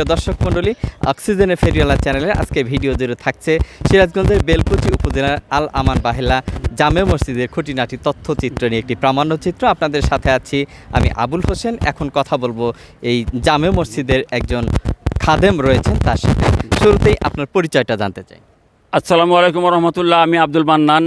সুপ্রিয় দর্শক মণ্ডলী, অক্সিজেনের ফেরিওয়ালা চ্যানেলে আজকে ভিডিও জুড়ে থাকছে সিরাজগঞ্জের বেলকুচি উপজেলার আল আমান বাহেলা জামে মসজিদের খুঁটিনাটি তথ্যচিত্র নিয়ে একটি প্রামাণ্যচিত্র আপনাদের সাথে আছি আমি আবুল হোসেন। এখন কথা বলব এই জামে মসজিদের একজন খাদেম রয়েছেন, তার সাথে শুরুতেই আপনার পরিচয়টা জানতে চাই। আসসালামু আলাইকুম রহমতুল্লাহ, আমি আব্দুল মান্নান,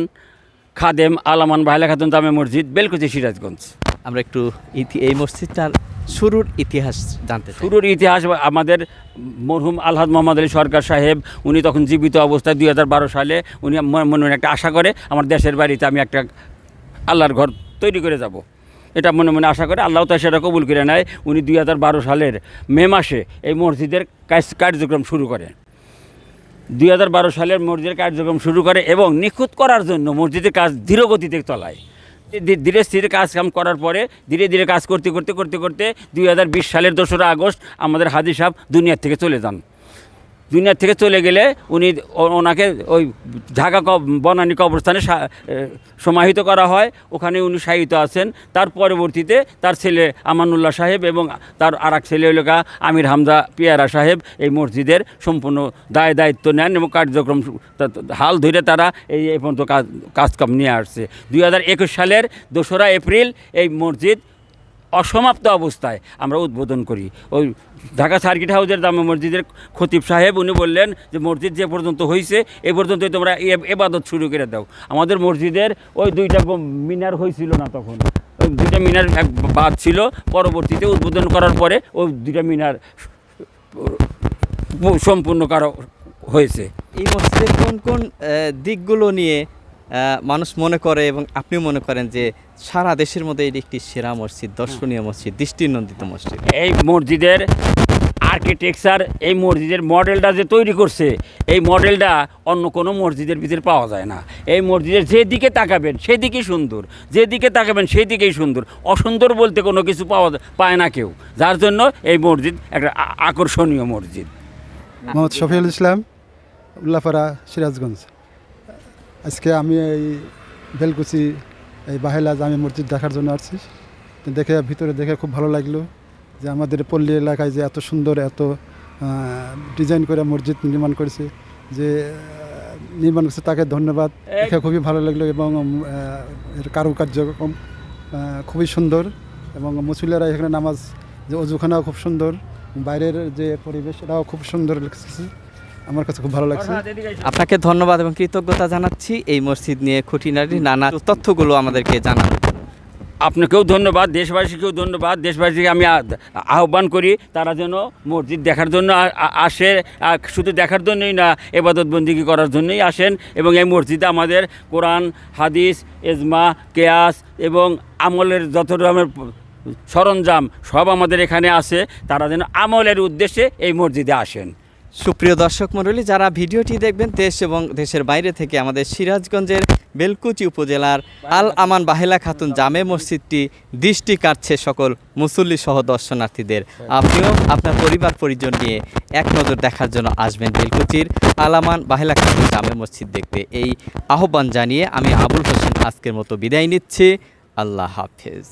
খাদেম আলামান বাহেলা খাতুন জামে মসজিদ, বেলকুচি সিরাজগঞ্জ। আমরা একটু এই মসজিদটার শুরুর ইতিহাস জানতে শুরুর ইতিহাস আমাদের মরহুম আলহাদ মোহাম্মদ আলী সরকার সাহেব, উনি তখন জীবিত অবস্থায় দুই হাজার বারো সালে উনি মনে মনে একটা আশা করে, আমার দেশের বাড়িতে আমি একটা আল্লাহর ঘর তৈরি করে যাব। এটা মনে মনে আশা করে, আল্লাহ তো সেটা কবুল করে নেয়। উনি দুই হাজার বারো সালের মে মাসে এই মসজিদের কাজ কার্যক্রম শুরু করেন দুই হাজার বারো সালের মসজিদের কার্যক্রম শুরু করে এবং নিখুঁত করার জন্য মসজিদের কাজ ধীরগতিতে চলায়। ধী- ধীরে স্থিরে কাজ কাম করার পরে ধীরে ধীরে কাজ করতে করতে করতে করতে দুই হাজার বিশ সালের দোসরা আগস্ট আমাদের হাজি সাহেব দুনিয়ার থেকে চলে যান। দুনিয়ার থেকে চলে গেলে উনি ওনাকে ওই ঢাকা বনানী কবরস্থানে সমাহিত করা হয়। ওখানে উনি শায়িত আছেন। তার পরবর্তীতে তার ছেলে আমানুল্লাহ সাহেব এবং তার আর এক ছেলে গা আমির হামজা পিয়ারা সাহেব এই মসজিদের সম্পূর্ণ দায় দায়িত্ব নেন এবং কার্যক্রম হাল ধরে তারা এই এই পর্যন্ত কাজ কাজকাম নিয়ে আসছে। দু হাজার একুশ সালের দোসরা এপ্রিল এই মসজিদ অসমাপ্ত অবস্থায় আমরা উদ্বোধন করি। ওই ঢাকা সার্কিট হাউসের দামে মসজিদের খতিব সাহেব উনি বললেন যে, মসজিদ যে পর্যন্ত হয়েছে এ পর্যন্তই তোমরা এবাদত শুরু করে দাও। আমাদের মসজিদের ওই দুইটা মিনার হয়েছিল না তখন। ওই দুইটা মিনার বাদ ছিল। পরবর্তীতে উদ্বোধন করার পরে ওই দুইটা মিনার সম্পূর্ণ করা হয়েছে। এই মসজিদের কোন কোন দিকগুলো নিয়ে মানুষ মনে করে এবং আপনি মনে করেন যে সারা দেশের মধ্যে এটি একটি সেরা মসজিদ দর্শনীয় মসজিদ দৃষ্টিনন্দিত মসজিদ। এই মসজিদের আর্কিটেকচার এই মসজিদের মডেলটা যে তৈরি করছে এই মডেলটা অন্য কোনো মসজিদের ভিতরে পাওয়া যায় না। এই মসজিদের যেদিকে তাকাবেন সেদিকেই সুন্দর। যেদিকে তাকাবেন সেই দিকেই সুন্দর। অসুন্দর বলতে কোনো কিছু পাওয়া পায় না কেউ। যার জন্য এই মসজিদ একটা আকর্ষণীয় মসজিদ। মোহাম্মদ শফিউল ইসলাম উল্লাপাড়া সিরাজগঞ্জ। আজকে আমি এই বেলকুচি এই বাহেলা জামে মসজিদ দেখার জন্য আসছি। দেখে ভিতরে দেখে খুব ভালো লাগল যে আমাদের পল্লী এলাকায় যে এত সুন্দর এত ডিজাইন করে মসজিদ নির্মাণ করেছে যে নির্মাণ করছে তাকে ধন্যবাদ। দেখে খুবই ভালো লাগল এবং এর কারুকার্যক্রম আহ, খুবই সুন্দর এবং মুসলিরা এখানে নামাজ যে অজুখানাও খুব সুন্দর বাইরের যে পরিবেশ এটাও খুব সুন্দর লাগছে। আমার কাছে খুব ভালো লাগছে। আপনাকে ধন্যবাদ এবং কৃতজ্ঞতা জানাচ্ছি। এই মসজিদ নিয়ে খুঁটিনাটি নানা তথ্যগুলো আমাদেরকে জন্য। আপনাকেও ধন্যবাদ দেশবাসীকেও ধন্যবাদ। দেশবাসীকে আমি আহ্বান করি তারা যেন মসজিদ দেখার জন্য আসে। আর শুধু দেখার জন্যই না এবাদত বন্দিগি করার জন্যই আসেন এবং এই মসজিদে আমাদের কোরআন হাদিস এজমা কেয়াস এবং আমলের যত রকমের সরঞ্জাম সব আমাদের এখানে আছে তারা যেন আমলের উদ্দেশ্যে এই মসজিদে আসেন। সুপ্রিয় দর্শক মণ্ডলী, যারা ভিডিওটি দেখবেন দেশ এবং দেশের বাইরে থেকে আমাদের সিরাজগঞ্জের বেলকুচি উপজেলার আল আমান বাহেলা খাতুন জামে মসজিদটি দৃষ্টি কাটছে সকল মুসল্লি সহ দর্শনার্থীদের। আপনিও আপনার পরিবার, পরিজন নিয়ে এক নজর দেখার জন্য আসবেন বেলকুচির আল আমান বাহেলা খাতুন জামে মসজিদ দেখতে। এই আহ্বান জানিয়ে আমি আবুল হোসেন আজকের মতো বিদায় নিচ্ছি। আল্লাহ হাফেজ।